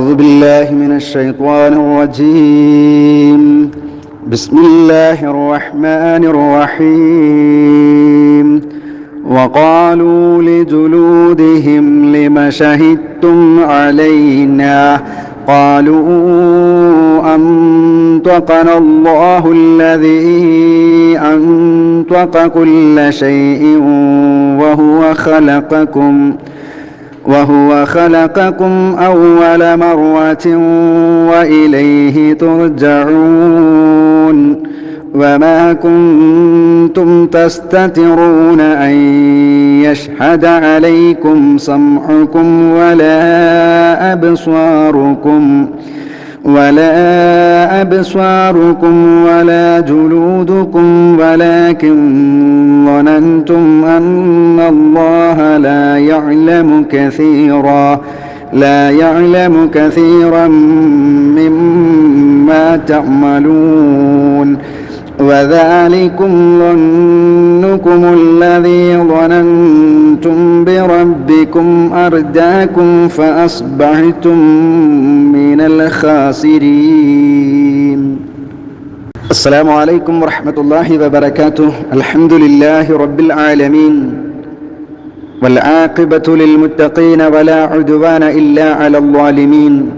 أعوذ بالله من الشيطان الرجيم. بسم الله الرحمن الرحيم. وقالوا لجلودهم لم شهدتم علينا؟ قالوا أنطقنا الله الذي أنطق كل شيء وهو خلقكم. وهو خلقكم أول مرة وإليه ترجعون وما كنتم تستترون أن يشهد عليكم سمعكم ولا أبصاركم أبصاركم ولا جلودكم ولكن ظننتم أن الله لا يعلم كثيرا لا يعلم كثيرا مما تعملون. وذلكم ظنكم الذي ظننتم بربكم أرداكم فأصبحتم من الخاسرين. السلام عليكم ورحمة الله وبركاته. الحمد لله رب العالمين. والعاقبة للمتقين ولا عدوان إلا على الظالمين.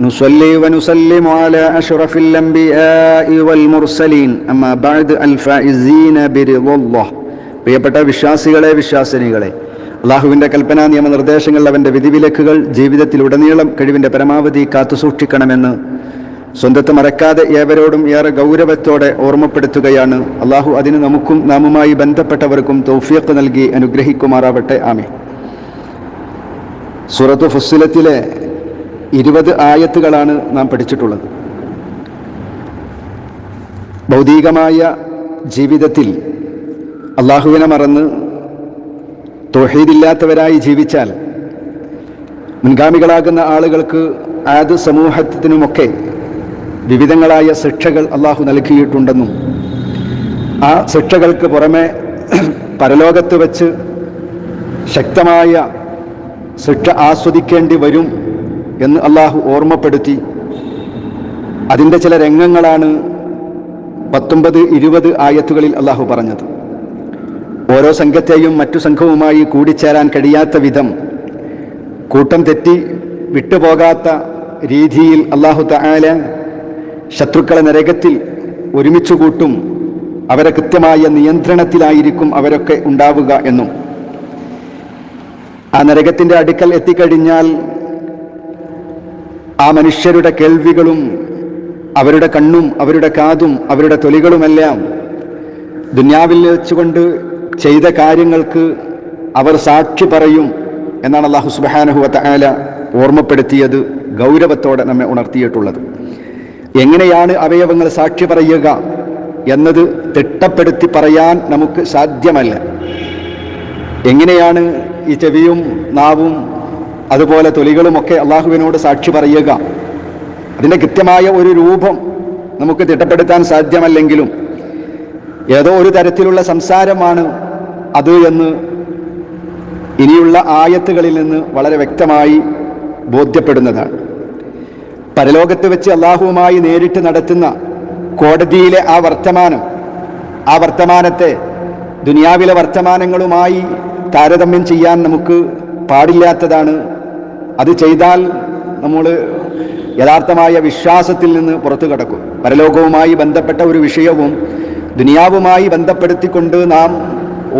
نصلي ونسلم على أشرف الأنبياء والمرسلين أما بعد الفائزين برضا الله പ്രിയപ്പെട്ട വിശ്വാസികളെ വിശ്വാസിനികളെ അള്ളാഹുവിൻ്റെ കൽപ്പനാ നിയമനിർദ്ദേശങ്ങൾ അവൻ്റെ വിധിവിലക്കുകൾ ജീവിതത്തിലുടനീളം കഴിവിൻ്റെ പരമാവധി കാത്തുസൂക്ഷിക്കണമെന്ന് സ്വന്തത്തെ മറക്കാതെ ഏവരോടും ഏറെ ഗൗരവത്തോടെ ഓർമ്മപ്പെടുത്തുകയാണ് അള്ളാഹു അതിന് നമുക്കും നാമുമായി ബന്ധപ്പെട്ടവർക്കും തൗഫിയക്ക് നൽകി അനുഗ്രഹിക്കുമാറാവട്ടെ ആമേ സൂറത്ത് ഫുസ്സിലത്തിലെ ഇരുപത് ആയത്തുകളാണ് നാം പഠിച്ചിട്ടുള്ളത്. ഭൗതികമായ ജീവിതത്തിൽ അള്ളാഹുവിനെ മറന്ന് തൊഹീദില്ലാത്തവരായി ജീവിച്ചാൽ മുൻഗാമികളാകുന്ന ആളുകൾക്ക് ആത് സമൂഹത്തിനുമൊക്കെ വിവിധങ്ങളായ ശിക്ഷകൾ അള്ളാഹു നൽകിയിട്ടുണ്ടെന്നും ആ ശിക്ഷകൾക്ക് പുറമെ പരലോകത്ത് വച്ച് ശക്തമായ ശിക്ഷ ആസ്വദിക്കേണ്ടി വരും എന്ന് അള്ളാഹു ഓർമ്മപ്പെടുത്തി. അതിന്റെ ചില രംഗങ്ങളാണ് പത്തൊമ്പത് ഇരുപത് ആയത്തുകളിൽ അള്ളാഹു പറഞ്ഞത്. ഓരോ സംഘത്തെയും മറ്റു സംഘവുമായി കൂടിച്ചേരാൻ കഴിയാത്ത വിധം കൂട്ടം തെറ്റി വിട്ടുപോകാത്ത രീതിയിൽ അള്ളാഹു തആല ശത്രുക്കളെ നരകത്തിൽ ഒരുമിച്ചു കൂട്ടും അവരെ കൃത്യമായ നിയന്ത്രണത്തിലായിരിക്കും അവരൊക്കെ ഉണ്ടാവുക എന്നും. ആ നരകത്തിന്റെ അടുക്കൽ എത്തിക്കഴിഞ്ഞാൽ ആ മനുഷ്യരുടെ കേൾവികളും അവരുടെ കണ്ണും അവരുടെ കാതും അവരുടെ തൊലികളുമെല്ലാം ദുന്യാവിൽ വെച്ചുകൊണ്ട് ചെയ്ത കാര്യങ്ങൾക്ക് അവർ സാക്ഷി പറയും എന്നാണ് അള്ളാഹു സുബാനഹുവത്ത ആല ഓർമ്മപ്പെടുത്തിയത് ഗൗരവത്തോടെ നമ്മെ ഉണർത്തിയിട്ടുള്ളത്. എങ്ങനെയാണ് അവയവങ്ങൾ സാക്ഷി പറയുക എന്നത് തിട്ടപ്പെടുത്തി പറയാൻ നമുക്ക് സാധ്യമല്ല. എങ്ങനെയാണ് ഈ ചെവിയും നാവും അതുപോലെ തൊലികളുമൊക്കെ അള്ളാഹുവിനോട് സാക്ഷി പറയുക. അതിന്റെ കൃത്യമായ ഒരു രൂപം നമുക്ക് തിട്ടപ്പെടുത്താൻ സാധ്യമല്ലെങ്കിലും ഏതോ ഒരു തരത്തിലുള്ള സംസാരമാണ് അത് എന്ന് ഇനിയുള്ള ആയത്തുകളിൽ നിന്ന് വളരെ വ്യക്തമായി ബോധ്യപ്പെടുന്നതാണ്. പരലോകത്ത് വെച്ച് അള്ളാഹുവുമായി നേരിട്ട് നടത്തുന്ന കോടതിയിലെ ആ വർത്തമാനം ആ വർത്തമാനത്തെ ദുനിയാവിലെ വർത്തമാനങ്ങളുമായി താരതമ്യം ചെയ്യാൻ നമുക്ക് പാടില്ലാത്തതാണ് അത് ചെയ്താൽ നമ്മൾ യഥാർത്ഥമായ വിശ്വാസത്തിൽ നിന്ന് പുറത്തു കടക്കും. പരലോകവുമായി ബന്ധപ്പെട്ട ഒരു വിഷയവും ദുനിയാവുമായി ബന്ധപ്പെടുത്തിക്കൊണ്ട് നാം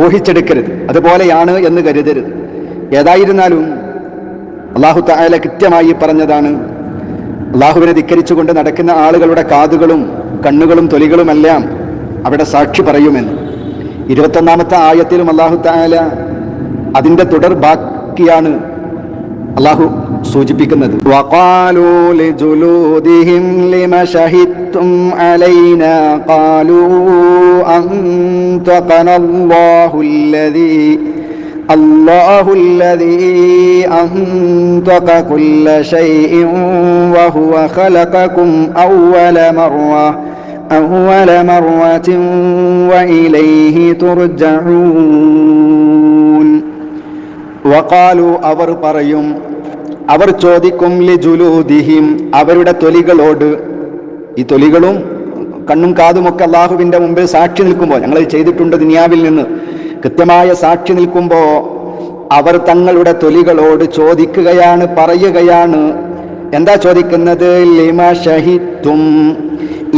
ഊഹിച്ചെടുക്കരുത്. അതുപോലെയാണ് എന്ന് കരുതരുത്. ഏതായിരുന്നാലും അള്ളാഹു തായാല കൃത്യമായി പറഞ്ഞതാണ് അള്ളാഹുവിനെ ധിക്കരിച്ചുകൊണ്ട് നടക്കുന്ന ആളുകളുടെ കാതുകളും കണ്ണുകളും തൊലികളുമെല്ലാം അവിടെ സാക്ഷി പറയുമെന്ന്. ഇരുപത്തൊന്നാമത്തെ ആയത്തിലും അള്ളാഹു തായാല അതിന്റെ തുടർ ബാക്കിയാണ് അള്ളാഹു സൂചിപ്പിക്കുന്നത് وقالوا لجلودهم لم شهدتم علينا قالوا أنطقنا الله الذي الله الذي أنطق كل شيء وهو خلقكم أول مرة أول مرة وإليه ترجعون വക്കാലു അവർ പറയും അവർ ചോദിക്കും ലി ജുലൂദിഹിം അവരുടെ തൊലികളോട്. ഈ തൊലികളും കണ്ണും കാതുമൊക്കെ അള്ളാഹുവിന്റെ മുമ്പിൽ സാക്ഷി നിൽക്കുമ്പോൾ ഞങ്ങൾ ചെയ്തിട്ടുണ്ട് ദുനിയാവിൽ നിന്ന്. കൃത്യമായ സാക്ഷി നിൽക്കുമ്പോൾ അവർ തങ്ങളുടെ തൊലികളോട് ചോദിക്കുകയാണ് പറയുകയാണ്. എന്താ ചോദിക്കുന്നത്? ലിമ ഷഹിത്തും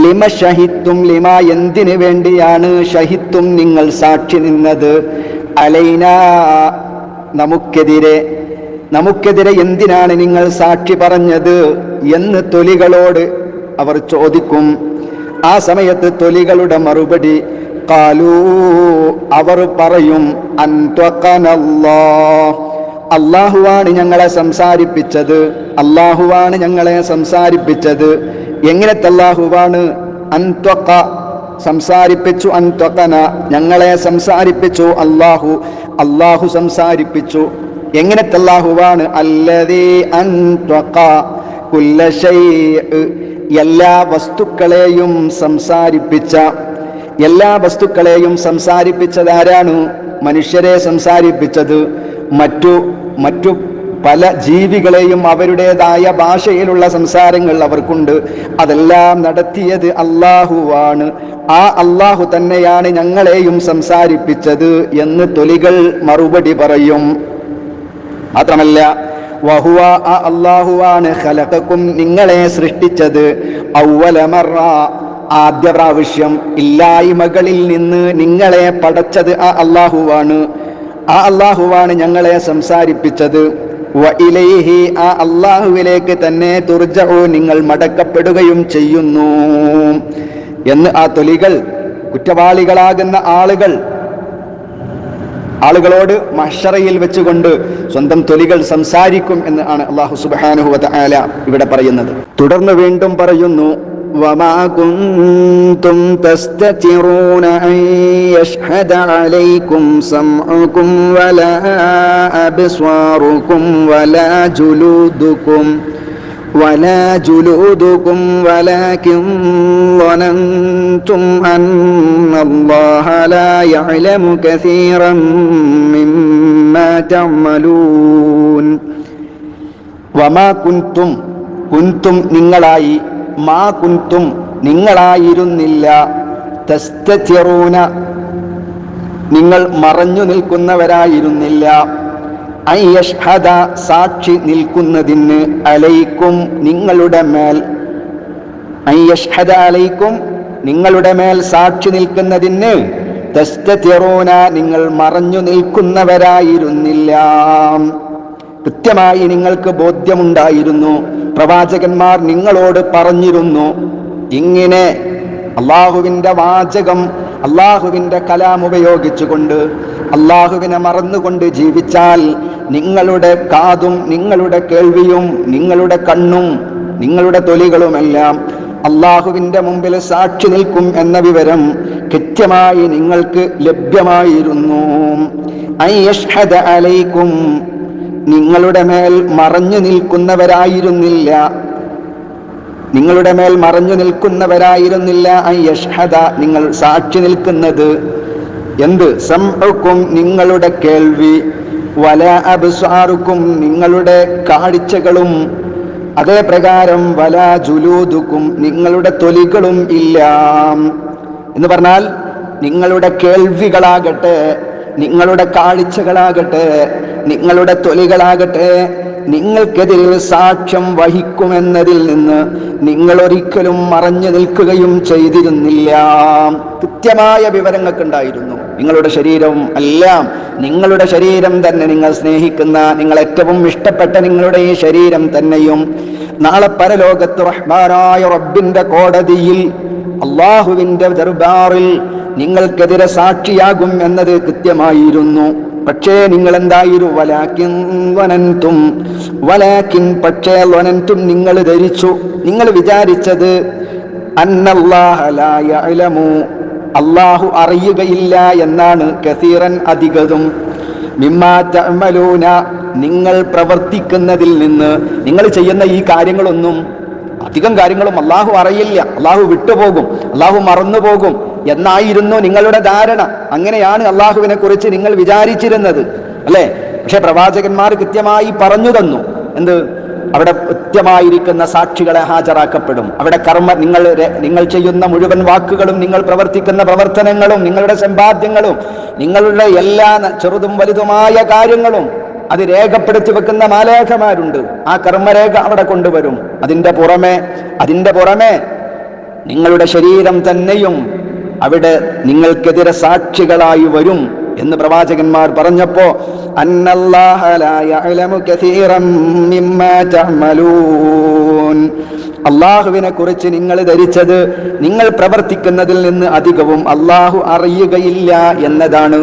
ലിമ ഷഹിത്തും ലിമ എന്തിനു വേണ്ടിയാണ് ഷഹിത്തും നിങ്ങൾ സാക്ഷി നിന്നത്? അലൈന നമുക്കെതിരെ നമുക്കെതിരെ എന്തിനാണ് നിങ്ങൾ സാക്ഷി പറഞ്ഞത് എന്ന് തൊലികളോട് അവർ ചോദിക്കും. ആ സമയത്ത് തൊലികളുടെ മറുപടി കാലൂ അവർ പറയും അള്ളാഹുവാണ് ഞങ്ങളെ സംസാരിപ്പിച്ചത് അള്ളാഹുവാണ് ഞങ്ങളെ സംസാരിപ്പിച്ചത്. എങ്ങനത്തെ അള്ളാഹുവാണ് അൻത്വക്ക സംസാരിപ്പിച്ചു അൻത്വക്കന ഞങ്ങളെ സംസാരിപ്പിച്ചു അള്ളാഹു അള്ളാഹു സംസാരിപ്പിച്ചു. എങ്ങനത്തെ അള്ളാഹുവാണ് അല്ലതേ എല്ലാ വസ്തുക്കളെയും സംസാരിപ്പിച്ച എല്ലാ വസ്തുക്കളെയും സംസാരിപ്പിച്ചതാരാണ് മനുഷ്യരെ സംസാരിപ്പിച്ചത്. മറ്റു മറ്റു പല ജീവികളെയും അവരുടേതായ ഭാഷയിലുള്ള സംസാരങ്ങൾ അവർക്കുണ്ട്. അതെല്ലാം നടത്തിയത് അള്ളാഹുവാണ് ആ അള്ളാഹു തന്നെയാണ് ഞങ്ങളെയും സംസാരിപ്പിച്ചത് എന്ന് തൊലികൾ മറുപടി പറയും. മാത്രമല്ല വഹുവ ആ അള്ളാഹുവാണ് ഖലഖക്കും നിങ്ങളെ സൃഷ്ടിച്ചത്. ഔവലമറ ആദ്യ പ്രാവശ്യം ഇല്ലായ്മകളിൽ നിന്ന് നിങ്ങളെ പടച്ചത് ആ അള്ളാഹുവാണ് ആ അള്ളാഹുവാണ് ഞങ്ങളെ സംസാരിപ്പിച്ചത്. വ ഇലൈഹി ആ അള്ളാഹുവിലേക്ക് തന്നെ തുർജഉ നിങ്ങൾ മടക്കപ്പെടുകയും ചെയ്യുന്നു. എന്ന് ആ തൊലികൾ കുറ്റവാളികളാകുന്ന ആളുകൾ ആളുകളോട് മഷറയിൽ വെച്ചുകൊണ്ട് സ്വന്തം തൊലികൾ സംസാരിക്കും എന്ന് ആണ് അള്ളാഹു സുബാനുഹുല ഇവിടെ പറയുന്നത്. തുടർന്ന് വീണ്ടും പറയുന്നു وما كنتم تستترون أن يشهد عليكم سمعكم ولا أبصاركم ولا جلودكم ولا جلودكم ولكن ظننتم أن الله لا يعلم كثيرا مما تعملون وما كنتم കുന്തും നിങ്ങളായി മാ കുന്തും നിങ്ങളായിരുന്നില്ല. തസ്തറൂന നിങ്ങൾ മറഞ്ഞു നിൽക്കുന്നവരായിരുന്നില്ല. ഐയഷ്ഹദ സാക്ഷി നിൽക്കുന്നതിന് അലൈക്കും നിങ്ങളുടെ മേൽ. ഐയഷ്ഹദ അലൈക്കും നിങ്ങളുടെ മേൽ സാക്ഷി നിൽക്കുന്നതിന് തസ്തറൂന നിങ്ങൾ മറഞ്ഞു നിൽക്കുന്നവരായിരുന്നില്ല. കൃത്യമായി നിങ്ങൾക്ക് ബോധ്യമുണ്ടായിരുന്നു. പ്രവാചകന്മാർ നിങ്ങളോട് പറഞ്ഞിരുന്നു ഇങ്ങനെ അള്ളാഹുവിന്റെ വാചകം അള്ളാഹുവിന്റെ കലാം ഉപയോഗിച്ചുകൊണ്ട് അള്ളാഹുവിനെ മറന്നുകൊണ്ട് ജീവിച്ചാൽ നിങ്ങളുടെ കാതും നിങ്ങളുടെ കേൾവിയും നിങ്ങളുടെ കണ്ണും നിങ്ങളുടെ തൊലികളുമെല്ലാം അള്ളാഹുവിന്റെ മുമ്പിൽ സാക്ഷി നിൽക്കും എന്ന വിവരം കൃത്യമായി നിങ്ങൾക്ക് ലഭ്യമായിരുന്നു. അലൈക്കും നിങ്ങളുടെ മേൽ മറഞ്ഞു നിൽക്കുന്നവരായിരുന്നില്ല. നിങ്ങളുടെ മേൽ മറഞ്ഞു നിൽക്കുന്നവരായിരുന്നില്ല. യഷ്ഹദ നിങ്ങൾ സാക്ഷി നിൽക്കുന്നത്. എന്ത്? സംഭവക്കും നിങ്ങളുടെ കേൾവി. വല അബ്സാറുക്കും നിങ്ങളുടെ കാഴ്ചകളും. അതേ പ്രകാരം വല ജുലൂദുക്കും നിങ്ങളുടെ തൊലികളും ഇല്ല. എന്ന് പറഞ്ഞാൽ നിങ്ങളുടെ കേൾവികളാകട്ടെ നിങ്ങളുടെ കാഴ്ചകളാകട്ടെ നിങ്ങളുടെ തൊലികളാകട്ടെ നിങ്ങൾക്കെതിരെ സാക്ഷ്യം വഹിക്കുമെന്നതിൽ നിന്ന് നിങ്ങൾ ഒരിക്കലും മറഞ്ഞു നിൽക്കുകയും ചെയ്തിരുന്നില്ല. കൃത്യമായ വിവരങ്ങൾക്ക് ഉണ്ടായിരുന്നു നിങ്ങളുടെ ശരീരവും എല്ലാം നിങ്ങളുടെ ശരീരം തന്നെ നിങ്ങൾ സ്നേഹിക്കുന്ന നിങ്ങൾ ഏറ്റവും ഇഷ്ടപ്പെട്ട നിങ്ങളുടെ ഈ ശരീരം തന്നെയും നാളെ പരലോകത്ത് റഹ്മാനായ റബ്ബിന്റെ കോടതിയിൽ അള്ളാഹുവിന്റെ ദർബാറിൽ നിങ്ങൾക്കെതിരെ സാക്ഷിയാകും എന്നത് കൃത്യമായിരുന്നു. പക്ഷേ നിങ്ങൾ എന്തായിരു വലാക്കിൻ വലാക്കിൻ പക്ഷേ വനന്തും നിങ്ങൾ ധരിച്ചു. നിങ്ങൾ വിചാരിച്ചത് അന്നല്ലാഹലായമു അള്ളാഹു അറിയുകയില്ല എന്നാണ് കസീറൻ അധികതും. മിമ്മാലൂന നിങ്ങൾ പ്രവർത്തിക്കുന്നതിൽ നിന്ന് നിങ്ങൾ ചെയ്യുന്ന ഈ കാര്യങ്ങളൊന്നും അധികം കാര്യങ്ങളും അള്ളാഹു അറിയില്ല. അള്ളാഹു വിട്ടുപോകും അള്ളാഹു മറന്നുപോകും. എന്നായിരുന്നു നിങ്ങളുടെ ധാരണ. അങ്ങനെയാണ് അള്ളാഹുവിനെ കുറിച്ച് നിങ്ങൾ വിചാരിച്ചിരുന്നത്. അല്ലേ? പക്ഷെ പ്രവാചകന്മാർ കൃത്യമായി പറഞ്ഞു തന്നു. എന്ത്? അവിടെ കൃത്യമായിരിക്കുന്ന സാക്ഷികളെ ഹാജരാക്കപ്പെടും. അവിടെ കർമ്മ നിങ്ങൾ നിങ്ങൾ ചെയ്യുന്ന മുഴുവൻ വാക്കുകളും നിങ്ങൾ പ്രവർത്തിക്കുന്ന പ്രവർത്തനങ്ങളും നിങ്ങളുടെ സമ്പാദ്യങ്ങളും നിങ്ങളുടെ എല്ലാ ചെറുതും വലുതുമായ കാര്യങ്ങളും അത് രേഖപ്പെടുത്തി വെക്കുന്ന മാലേഖമാരുണ്ട്. ആ കർമ്മരേഖ അവിടെ കൊണ്ടുവരും. അതിന്റെ പുറമെ അതിന്റെ പുറമെ നിങ്ങളുടെ ശരീരം തന്നെയും അവിടെ നിങ്ങൾക്കെതിരെ സാക്ഷികളായി വരും എന്ന് പ്രവാചകന്മാർ പറഞ്ഞപ്പോ അള്ളാഹുവിനെ കുറിച്ച് നിങ്ങൾ ധരിച്ചത് നിങ്ങൾ പ്രവർത്തിക്കുന്നതിൽ നിന്ന് അധികവും അള്ളാഹു അറിയുകയില്ല എന്നതാണ്.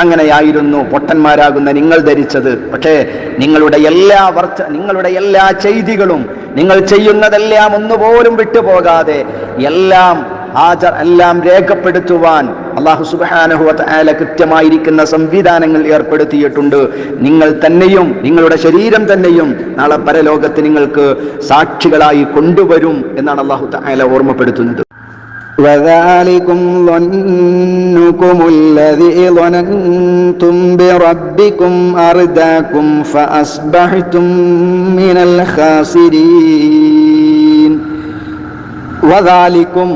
അങ്ങനെയായിരുന്നു പൊട്ടന്മാരാകുന്ന നിങ്ങൾ ധരിച്ചത്. പക്ഷേ നിങ്ങളുടെ എല്ലാ വർച്ച നിങ്ങളുടെ എല്ലാ ചെയ്തികളും നിങ്ങൾ ചെയ്യുന്നതെല്ലാം ഒന്നുപോലും വിട്ടുപോകാതെ എല്ലാം ഹാജർ എല്ലാം രേഖപ്പെടുത്തുവാൻ അള്ളാഹു സുബാനഹുവത്ത് ആല കൃത്യമായിരിക്കുന്ന സംവിധാനങ്ങൾ ഏർപ്പെടുത്തിയിട്ടുണ്ട് നിങ്ങൾ തന്നെയും നിങ്ങളുടെ ശരീരം തന്നെയും നാളെ പരലോകത്ത് നിങ്ങൾക്ക് സാക്ഷികളായി കൊണ്ടുവരും എന്നാണ് അള്ളാഹു ആല ഓർമ്മപ്പെടുത്തുന്നത് وذلكم ظنكم الذي ظننتم بربكم أرداكم فأصبحتم من الخاسرين വദാലിക്കും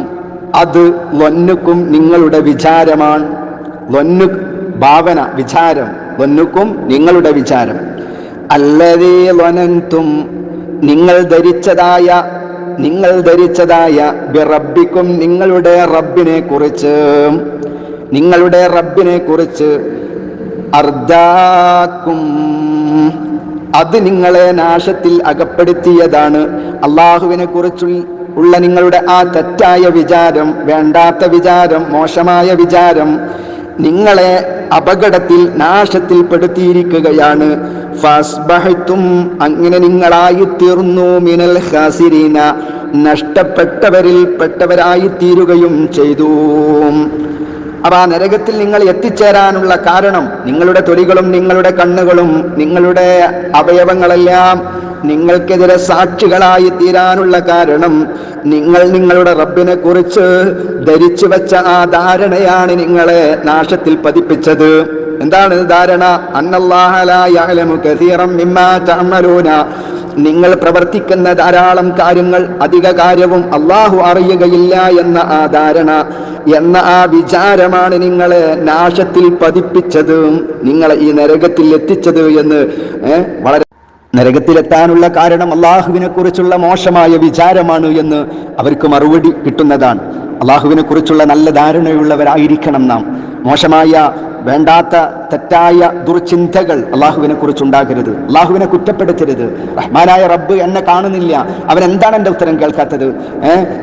അത് ലൊന്നുക്കും നിങ്ങളുടെ വിചാരമാണ്. ലൊന്നു ഭാവന വിചാരം. ലൊന്നുക്കും നിങ്ങളുടെ വിചാരം. അല്ലതേ ലൊനന്തും നിങ്ങൾ ധരിച്ചതായ നിങ്ങൾ ധരിച്ചതായ ബിറബിക്കും നിങ്ങളുടെ റബ്ബിനെ കുറിച്ച് നിങ്ങളുടെ റബ്ബിനെ കുറിച്ച് അർദാക്കും. അത് നിങ്ങളെ നാശത്തിൽ അകപ്പെടുത്തിയതാണ്. അള്ളാഹുവിനെ കുറിച്ചുള്ള ഉള്ള നിങ്ങളുടെ ആ തെറ്റായ വിചാരം വേണ്ടാത്ത വിചാരം മോശമായ വിചാരം നിങ്ങളെ അപകടത്തിൽ നാശത്തിൽ പെടുത്തിയിരിക്കുകയാണ് ഫസ്ബഹത്തും അങ്ങനെ നിങ്ങളായി തീർന്നു മിനൽ ഹാസിരീന നഷ്ടപ്പെട്ടവരിൽ പെട്ടവരായി തീരുകയും ചെയ്തു. അപ്പൊ ആ നരകത്തിൽ നിങ്ങൾ എത്തിച്ചേരാനുള്ള കാരണം നിങ്ങളുടെ തൊലികളും നിങ്ങളുടെ കണ്ണുകളും നിങ്ങളുടെ അവയവങ്ങളെല്ലാം നിങ്ങൾക്കെതിരെ സാക്ഷികളായി തീരാനുള്ള കാരണം നിങ്ങൾ നിങ്ങളുടെ റബ്ബിനെ കുറിച്ച് ധരിച്ചു വെച്ച ആ ധാരണയാണ് നിങ്ങളെ നാശത്തിൽ പതിപ്പിച്ചത്. എന്താണ് ധാരണ? അന്നല്ലാഹലായൂന നിങ്ങൾ പ്രവർത്തിക്കുന്ന ധാരാളം കാര്യങ്ങൾ അധിക കാര്യവും അള്ളാഹു അറിയുകയില്ല എന്ന ആ ധാരണ എന്ന ആ വിചാരമാണ് നിങ്ങളെ നാശത്തിൽ പതിപ്പിച്ചത് നിങ്ങളെ ഈ നരകത്തിൽ എത്തിച്ചത് എന്ന് വളരെ നരകത്തിലെത്താനുള്ള കാരണം അള്ളാഹുവിനെ കുറിച്ചുള്ള മോശമായ വിചാരമാണ് എന്ന് അവർക്ക് മറുപടി കിട്ടുന്നതാണ്. അള്ളാഹുവിനെ കുറിച്ചുള്ള നല്ല ധാരണയുള്ളവരായിരിക്കണം നാം. മോശമായ വേണ്ടാത്ത തെറ്റായ ദുർചിന്തകൾ അള്ളാഹുവിനെ കുറിച്ച് ഉണ്ടാകരുത് അള്ളാഹുവിനെ കുറ്റപ്പെടുത്തരുത്. റഹ്മാനായ റബ്ബ് എന്നെ കാണുന്നില്ല. അവൻ എന്താണ് എന്റെ ഉത്തരം കേൾക്കാത്തത്?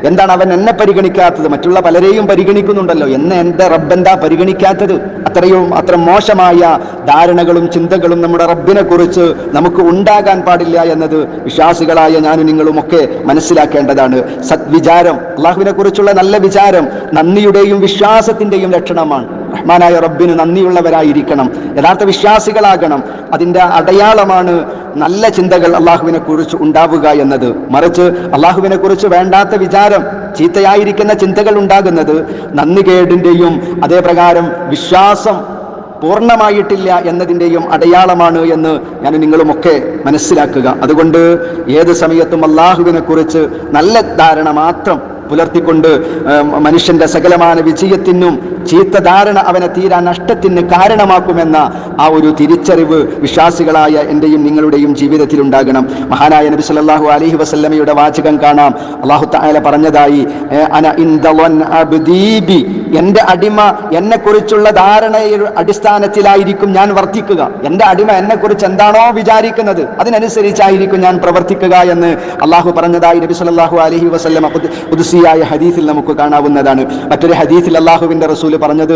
എന്താണ് അവൻ എന്നെ പരിഗണിക്കാത്തത്? മറ്റുള്ള പലരെയും പരിഗണിക്കുന്നുണ്ടല്ലോ. എന്നെ എന്റെ റബ്ബ് എന്താ പരിഗണിക്കാത്തത്? അത്രയും അത്ര മോശമായ ധാരണകളും ചിന്തകളും നമ്മുടെ റബ്ബിനെ കുറിച്ച് നമുക്ക് ഉണ്ടാകാൻ പാടില്ല എന്നത് വിശ്വാസികളായ ഞാനും നിങ്ങളും ഒക്കെ മനസ്സിലാക്കേണ്ടതാണ്. സദ്വിചാരം അള്ളാഹുവിനെ കുറിച്ചുള്ള നല്ല വിചാരം നന്ദിയുടെയും വിശ്വാസത്തിന്റെയും ലക്ഷണമാണ്. റഹ്മാനായ റബ്ബിന് നന്ദിയുള്ളവരായിരിക്കണം. യഥാർത്ഥ വിശ്വാസികളാകണം. അതിന്റെ അടയാളമാണ് നല്ല ചിന്തകൾ അള്ളാഹുവിനെ കുറിച്ച് ഉണ്ടാവുക എന്നത്. മറിച്ച് അള്ളാഹുവിനെ കുറിച്ച് വേണ്ടാത്ത വിചാരം ചീത്തയായിരിക്കുന്ന ചിന്തകൾ ഉണ്ടാകുന്നത് നന്ദികേടിന്റെയും അതേപ്രകാരം വിശ്വാസം പൂർണമായിട്ടില്ല എന്നതിന്റെയും അടയാളമാണ് എന്ന് ഞാൻ നിങ്ങളുമൊക്കെ മനസ്സിലാക്കുക. അതുകൊണ്ട് ഏത് സമയത്തും അള്ളാഹുവിനെ കുറിച്ച് നല്ല ധാരണ മാത്രം പുലർത്തിക്കൊണ്ട് മനുഷ്യന്റെ സകലമായ വിജയത്തിനും ചീത്ത ധാരണ അവനെ തീരാ നഷ്ടത്തിന് കാരണമാക്കുമെന്ന ആ ഒരു തിരിച്ചറിവ് വിശ്വാസികളായ എന്റെയും നിങ്ങളുടെയും ജീവിതത്തിൽ ഉണ്ടാകണം മഹാനായ നബി സല്ലാഹു അലഹി വസല്ലമയുടെ വാചകം കാണാം അള്ളാഹു താല പറഞ്ഞതായി അന ഇൻദ ളൻ ബി. എന്റെ അടിമ എന്നെക്കുറിച്ചുള്ള ധാരണയുടെ അടിസ്ഥാനത്തിലായിരിക്കും ഞാൻ വർത്തിക്കുക എന്റെ അടിമ എന്നെക്കുറിച്ച് എന്താണോ വിചാരിക്കുന്നത് അതിനനുസരിച്ചായിരിക്കും ഞാൻ പ്രവർത്തിക്കുക എന്ന് അള്ളാഹു പറഞ്ഞതായി നബി സല്ലല്ലാഹു അലൈഹി വസല്ലം ഉദ്സിയായ ഹദീസിൽ നമുക്ക് കാണാവുന്നതാണ്. മറ്റൊരു ഹദീസിൽ അള്ളാഹുവിന്റെ റസൂൽ പറഞ്ഞത്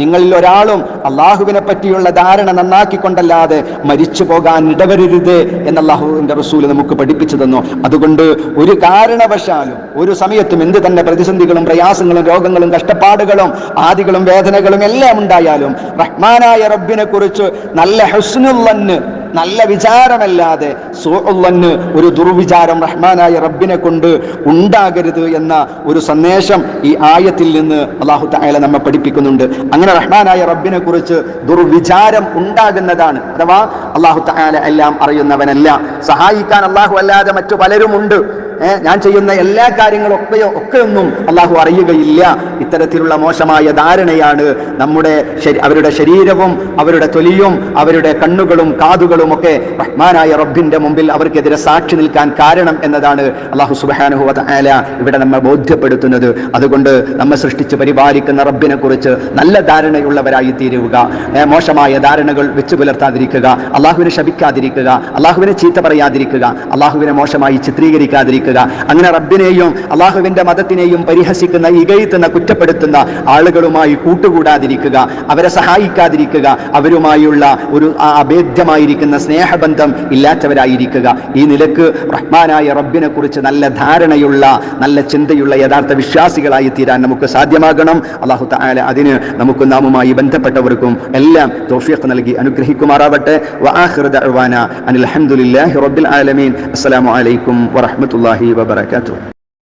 നിങ്ങളിൽ ഒരാളും അള്ളാഹുവിനെ പറ്റിയുള്ള ധാരണ നന്നാക്കിക്കൊണ്ടല്ലാതെ മരിച്ചു പോകാൻ ഇടവരരുത് എന്ന് അള്ളാഹുവിന്റെ റസൂൽ നമുക്ക് പഠിപ്പിച്ചു തന്നു. അതുകൊണ്ട് ഒരു കാരണവശാലും ഒരു സമയത്തും എന്ത് തന്നെ പ്രതിസന്ധികളും പ്രയാസങ്ങളും രോഗങ്ങളും കഷ്ടപ്പാടുകളും ആദികളും വേദനകളും എല്ലാം ഉണ്ടായാലും റഹ്മാനായ റബ്ബിനെ കുറിച്ച് നല്ല ഹുസ്നുള്ളന്ന് നല്ല വിചാരമല്ലാതെ സൂഅുല്ലന് ഒരു ദുർവിചാരം റഹ്മാനായ റബ്ബിനെ കൊണ്ട് ഉണ്ടാകരുത് എന്ന ഒരു സന്ദേശം ഈ ആയത്തിൽ നിന്ന് അള്ളാഹു തആല നമ്മെ പഠിപ്പിക്കുന്നുണ്ട്. അങ്ങനെ റഹ്മാനായ റബ്ബിനെ കുറിച്ച് ദുർവിചാരം ഉണ്ടാകുന്നതാണ്. അഥവാ അള്ളാഹു തആല എല്ലാം അറിയുന്നവനല്ല. സഹായിക്കാൻ അള്ളാഹു അല്ലാതെ മറ്റു പലരുമുണ്ട്. ഞാൻ ചെയ്യുന്ന എല്ലാ കാര്യങ്ങളും ഒക്കെ ഒന്നും അള്ളാഹു അറിയുകയില്ല. ഇത്തരത്തിലുള്ള മോശമായ ധാരണയാണ് നമ്മുടെ അവരുടെ ശരീരവും അവരുടെ തൊലിയും അവരുടെ കണ്ണുകളും കാതുകളും ഒക്കെ റഹ്മാനായ റബ്ബിന്റെ മുമ്പിൽ അവർക്കെതിരെ സാക്ഷി നിൽക്കാൻ കാരണം എന്നതാണ് അള്ളാഹു സുബാനുഹുവ ആല ഇവിടെ നമ്മെ ബോധ്യപ്പെടുത്തുന്നത്. അതുകൊണ്ട് നമ്മെ സൃഷ്ടിച്ച് പരിപാലിക്കുന്ന റബ്ബിനെ കുറിച്ച് നല്ല ധാരണയുള്ളവരായി തീരുക. മോശമായ ധാരണകൾ വെച്ചു പുലർത്താതിരിക്കുക. അള്ളാഹുവിനെ ശപിക്കാതിരിക്കുക. അള്ളാഹുവിനെ ചീത്ത പറയാതിരിക്കുക. അള്ളാഹുവിനെ മോശമായി ചിത്രീകരിക്കാതിരിക്കുക. അങ്ങനെ റബ്ബിനെയും അള്ളാഹുവിന്റെ മതത്തിനെയും പരിഹസിക്കുന്ന ഇകയത്തുന്ന കുറ്റപ്പെടുത്തുന്ന ആളുകളുമായി കൂട്ടുകൂടാതിരിക്കുക അവരെ സഹായിക്കാതിരിക്കുക അവരുമായുള്ള ഒരു അഭേദ്യമായിരിക്കുന്ന സ്നേഹബന്ധം ഇല്ലാത്തവരായിരിക്കുക. ഈ നിലയ്ക്ക് റഹ്മാനായ റബ്ബിനെ കുറിച്ച് നല്ല ധാരണയുള്ള നല്ല ചിന്തയുള്ള യഥാർത്ഥ വിശ്വാസികളായി തീരാൻ നമുക്ക് സാധ്യമാകണം. അള്ളാഹു അതിന് നമുക്ക് നാമുമായി ബന്ധപ്പെട്ടവർക്കും എല്ലാം തോഫിയത്ത് നൽകി അനുഗ്രഹിക്കുമാറാവട്ടെ. അനിൽ ഹംദുലില്ലാഹി റബ്ബിൽ ആലമീൻ. അസ്സലാമു അലൈക്കും الله وبركاته